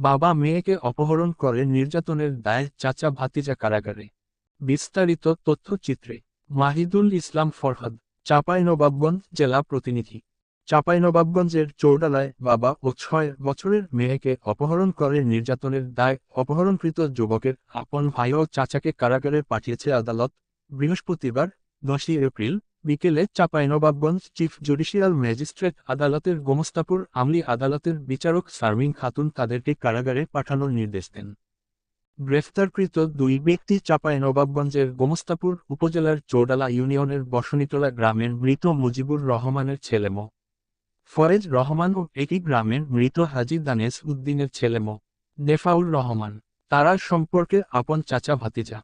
বাবা মেয়েকে অপহরণ করে নির্যাতনের দায় চাচা ভাতিজা কারাগারে। বিস্তারিত তথ্যচিত্রে মাহিদুল ইসলাম ফরহাদ, চাঁপাইনবাবগঞ্জ জেলা প্রতিনিধি। চাঁপাইনবাবগঞ্জের চৌডালায় বাবা ও ছয় বছরের মেয়েকে অপহরণ করে নির্যাতনের দায় অপহরণকৃত যুবকের আপন ভাই ও চাচাকে কারাগারে পাঠিয়েছে আদালত বৃহস্পতিবার, দশই এপ্রিল। বিকেলে চাঁপাইনবাবগঞ্জ চিফ জুডিশিয়াল ম্যাজিস্ট্রেট আদালতের গোমস্তাপুর আমলি আদালতের বিচারক সারমিন খাতুন তাদেরকে কারাগারে পাঠানোর নির্দেশ দেন। গ্রেফতারকৃত দুই ব্যক্তি চাঁপাইনবাবগঞ্জের গোমস্তাপুর উপজেলার চৌডালা ইউনিয়নের বসনীতলা গ্রামের মৃত মুজিবুর রহমানের ছেলে মো। ফয়েজ রহমান ও একই গ্রামের মৃত হাজি দানেস উদ্দিনের ছেলে মো। নেফাউর রহমান। তারা সম্পর্কে আপন চাচা ভাতিজা।